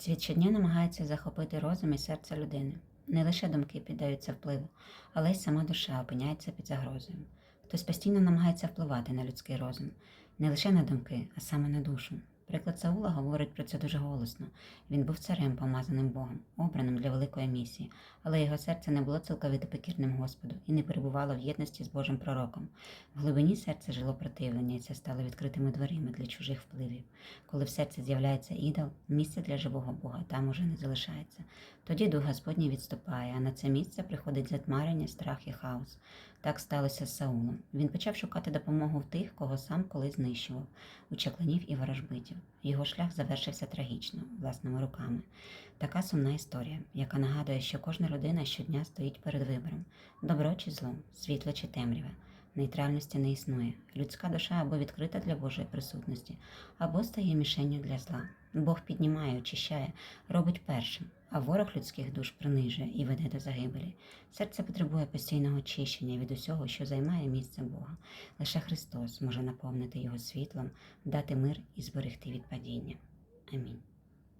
Світ щодня намагається захопити розум і серце людини. Не лише думки піддаються впливу, але й сама душа опиняється під загрозою. Хтось постійно намагається впливати на людський розум, не лише на думки, а саме на душу. Приклад Саула говорить про це дуже голосно. Він був царем, помазаним Богом, обраним для великої місії, але його серце не було цілковито покірним Господу і не перебувало в єдності з Божим пророком. В глибині серця жило противлення, і це стало відкритими дверима для чужих впливів. Коли в серці з'являється ідол, місце для живого Бога там уже не залишається. Тоді дух Господній відступає, а на це місце приходить затмарення, страх і хаос. Так сталося з Саулом. Він почав шукати допомогу в тих, кого сам колись знищував, у чаклунів і ворожбитів. Його шлях завершився трагічно, власними руками. Така сумна історія, яка нагадує, що кожна людина щодня стоїть перед вибором: добро чи зло, світло чи темряве. Нейтральності не існує. Людська душа або відкрита для Божої присутності, або стає мішенню для зла. Бог піднімає, очищає, робить першим, а ворог людських душ принижує і веде до загибелі. Серце потребує постійного очищення від усього, що займає місце Бога. Лише Христос може наповнити його світлом, дати мир і зберегти від падіння. Амінь.